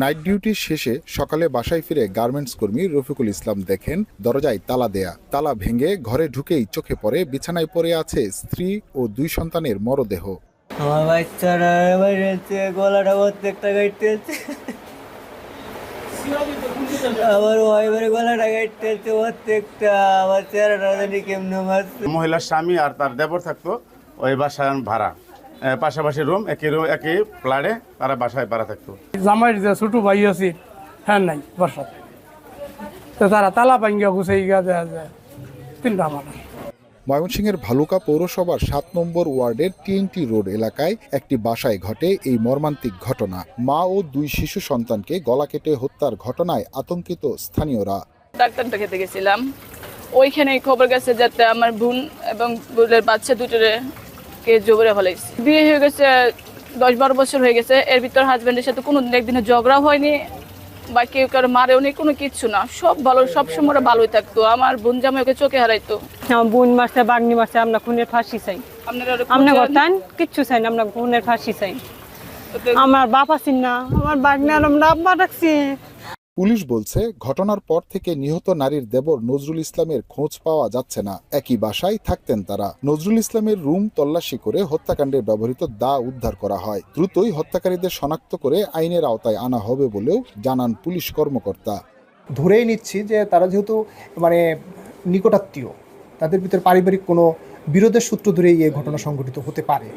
Night duty শেষে সকালে বাসায় ফিরে গার্মেন্টস কর্মী রফিকুল ইসলাম দেখেন দরজায় তালা দেয়া। তালা ভেঙে ঘরে ঢুকেই চোখে পড়ে বিছানায় পড়ে আছে স্ত্রী ও দুই সন্তানের মরদেহ। আমার বাচ্চারা বেরিয়েছে গলাটা প্রত্যেকটা গাইতেছে আমার ওয়াইফের গলাটা গাইতেছে প্রত্যেকটা। আমার চেহারাটা জানি কেমনে মারছে। মহিলার স্বামী আর তার দেবর থাকতো ওই বাসায় ভাড়া। পাশাপাশি রুম একই রুম একই ফ্ল্যাটে তারা বাসায় ভাড়া থাকতো। জামাই যে ছোট ভাই আছে হ্যাঁ নাই বাসাত তো তারা তালা ভাঙ্গিয়া গুছাই গিয়া যায়। তিনটা মানুষ ময়মনসিংহের ভালুকা পৌরসভার সাত নম্বর ওয়ার্ডের টিএনটি রোড এলাকায় একটি বাসায় ঘটে এই মর্মান্তিক ঘটনা। মা ও দুই শিশু সন্তানকে গলা কেটে হত্যার ঘটনায় আতঙ্কিত স্থানীয়রা। ডাক্তার দেখাতে গেছিলাম। ওইখানে খবর গেছে যাতে আমার বোন এবং বোনের বাচ্চা দুটোরে কে জবরে ফেলাইছে বিয়ে হয়ে গেছে দশ বারো বছর হয়ে গেছে এর ভিতর হাজব্যান্ডের সাথে কোনো একদিনে ঝগড়া হয়নি বা কেউ কারও মারেও নেই কোনো কিচ্ছু না। সব ভালো সব সময় ভালোই থাকতো। আমার বোন জামাই ওকে চোখে হারাইতো। আমার বোন মারছে বাগনি মারছে আমরা খুনের ফাঁসি চাই। আপনারা করতেন কিচ্ছু চাই না আমরা খুনের ফাঁসি চাই। আমার বাপ আছেন না আমার বাগনি আর আমরা আব্বা ডাকছি। পুলিশ বলছে ঘটনার পর থেকে নিহত নারীর দেবর নজরুল ইসলামের খোঁজ পাওয়া যাচ্ছে না। একই বাসায় থাকতেন তারা। নজরুল ইসলামের রুম তল্লাশি করে হত্যাকাণ্ডে ব্যবহৃত দা উদ্ধার করা হয়। দ্রুতই হত্যাকারীদের শনাক্ত করে আইনের আওতায় আনা হবে বলেও জানান পুলিশ কর্মকর্তা। ধরেই নিচ্ছি যে তারা যেহেতু মানে নিকটাত্মীয় তাদের ভিতরে পারিবারিক কোনো বিরোধের সূত্র ধরেই এই ঘটনা সংঘটিত হতে পারে।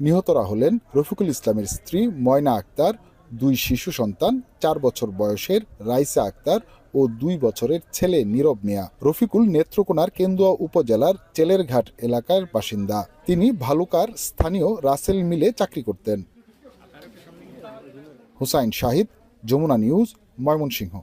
নিহতরা হলেন রফিকুল ইসলামের স্ত্রী ময়না আক্তার দুই শিশু সন্তান, চার বছর বয়সের রাইসা আক্তার ও দুই বছরের ছেলে নীরব মিয়া। রফিকুল নেত্রকোনার কেন্দুয়া উপজেলার চেলেরঘাট এলাকার বাসিন্দা। তিনি ভালুকার স্থানীয় রাসেল মিলে চাকরি করতেন। হুসাইন শাহিদ, যমুনা নিউজ, ময়মনসিংহ।